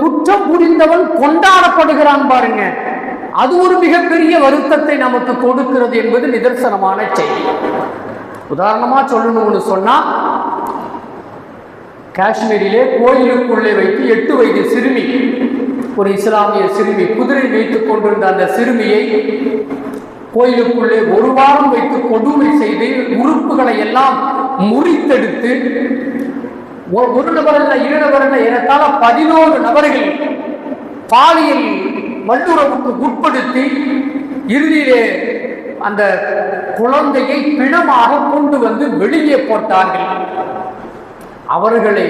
குற்றம் புரிந்தவன் கொண்டாடப்படுகிறான் பாருங்க. அது ஒரு மிகப்பெரிய வருத்தத்தை நமக்கு கொடுக்கிறது என்பது நிதர்சனமான செய்தி. உதாரணமா சொல்லணும்னு சொன்னா காஷ்மீரிலே கோயிலுக்குள்ளே வைத்து எட்டு வயது சிறுமி ஒரு இஸ்லாமிய சிறுமி குதிரை வைத்துக் கொண்டிருந்த அந்த சிறுமியை கோயிலுக்குள்ளே ஒரு வாரம் வைத்து கொடுமை செய்து உறுப்புகளை எல்லாம் முறித்தெடுத்து ஒரு நபர் அல்ல இரு நபர் ஏறத்தாழ பதினோரு நபர்கள் பாலியல் வல்லுறவுக்கு உட்படுத்தி இறுதியிலே அந்த குழந்தையை பிணமாக கொண்டு வந்து வெளியே போட்டார்கள். அவர்களை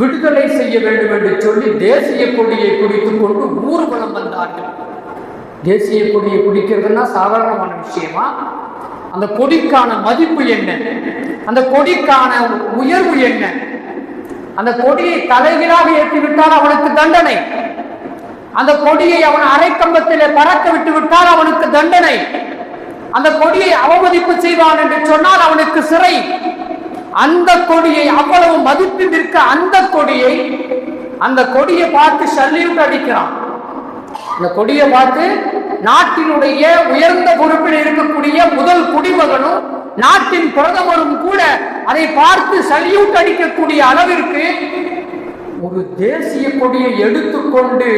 விடுதலை செய்ய வேண்டும் என்று சொல்லி தேசிய கொடியை குடித்துக் கொண்டு ஊர்வலம் வந்தார்கள். தேசிய கொடியை குடிக்கிறதுனா சாதாரணமான விஷயமா? அந்த கொடிக்கான மதிப்பு என்ன? அந்த கொடிக்கான உயர்வு என்ன? அந்த கொடியை தலைகீழாக ஏற்றிவிட்டால் அவனுக்கு தண்டனை. அந்த கொடியை அவன் அரைக்கம்பத்திலே பறக்க விட்டு விட்டால் அவனுக்கு தண்டனை. அந்த கொடியை அவமதிப்பு செய்வான் என்று சொன்னால் அவனுக்கு சிறை. அந்த கொடியை அவ்வளவு மதிப்பு நிற்க அந்த கொடியை அந்த கொடியை பார்த்து சல்லியுட்டு அடிக்கிறான். இந்த கொடியை பார்த்து நாட்டினுடைய உயர்ந்த பொறுப்பில் இருக்க அதை பார்த்து சல்யூட் அடிக்கக்கூடிய அளவிற்கு ஒரு தேசிய கொடியை எடுத்துக்கொண்டு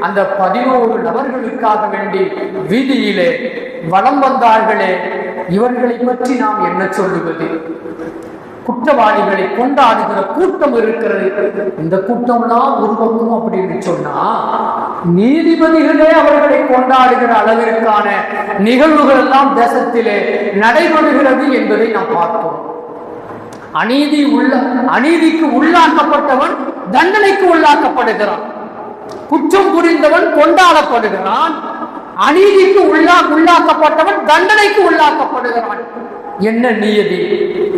அந்த பதினோரு நபர்களுக்காக வேண்டி வீதியிலே வளம் வந்தார்களே இவர்களை பற்றி நாம் என்ன சொல்லுவது? குற்றவாளிகளை கொண்டாடுகிற கூட்டம் இருக்கிறது. இந்த கூட்டம்லாம் உருவக்கும் அப்படின்னு சொன்னா நீதிபதிகளே அவர்களை கொண்டாடுகிற அளவிற்கான நிகழ்வுகள் எல்லாம் தேசத்திலே நடைபெறுகிறது என்பதை நாம் பார்த்தோம். அநீதி உள்ள அநீதிக்கு உள்ளாக்கப்பட்டவன் தண்டனைக்கு உள்ளாக்கப்படுகிறான். குற்றம் புரிந்தவன் கொண்டாடப்படுகிறான். அநீதிக்கு உள்ளா உள்ளாக்கப்பட்டவன் தண்டனைக்கு உள்ளாக்கப்படுகிறான். என்ன நியதி?